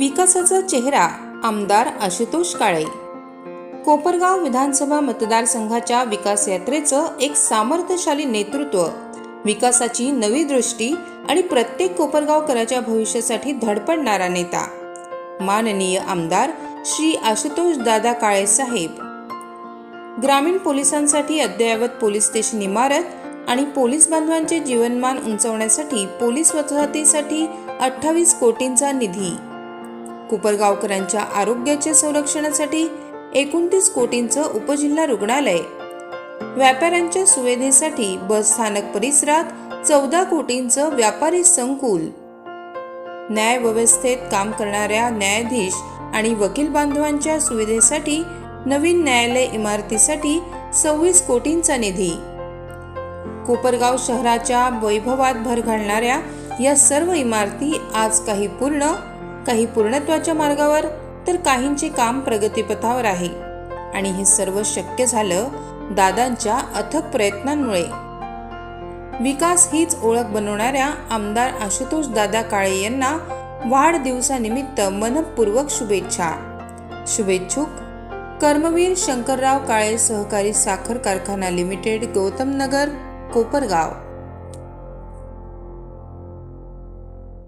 विकासाचा चेहरा आमदार आशुतोष काळे. कोपरगाव विधानसभा मतदारसंघाच्या विकास यात्रेचं एक सामर्थ्यशाली नेतृत्व विकासाची नवी दृष्टी आणि प्रत्येक कोपरगावकराच्या भविष्यासाठी धडपडणारा नेता माननीय आमदार श्री आशुतोष दादा काळे साहेब. ग्रामीण पोलिसांसाठी अद्ययावत पोलीस स्टेशन इमारत आणि पोलीस बांधवांचे जीवनमान उंचवण्यासाठी पोलीस वसाहतीसाठी अठ्ठावीस कोटींचा निधी कुपरगावकरांच्या आरोग्याच्या संरक्षणासाठी एकोणतीस कोटींचं उपजिल्हा रुग्णालय. व्यापाऱ्यांच्या सुविधेसाठी बस स्थानक परिसरात चौदा कोटींचं व्यापारी संकुल. न्याय व्यवस्थेत काम करणाऱ्या न्यायाधीश आणि वकील बांधवांच्या सुविधेसाठी नवीन न्यायालय इमारतीसाठी सव्वीस कोटींचा निधी. कोपरगाव शहराच्या वैभवात भर घालणाऱ्या या सर्व इमारती आज काही पूर्ण काही पूर्णत्वाच्या मार्गावर तर काहींचे काम प्रगतीपथावर आहे. आणि हे सर्व शक्य झालं दादांच्या अथक प्रयत्नांमुळे. विकास हीच ओळख बनवणाऱ्या आमदार आशुतोष दादा काळे यांना वाढदिवसानिमित्त मनपूर्वक शुभेच्छा. शुभेच्छुक कर्मवीर शंकरराव काळे सहकारी साखर कारखाना लिमिटेड गौतम नगर कोपरगाव.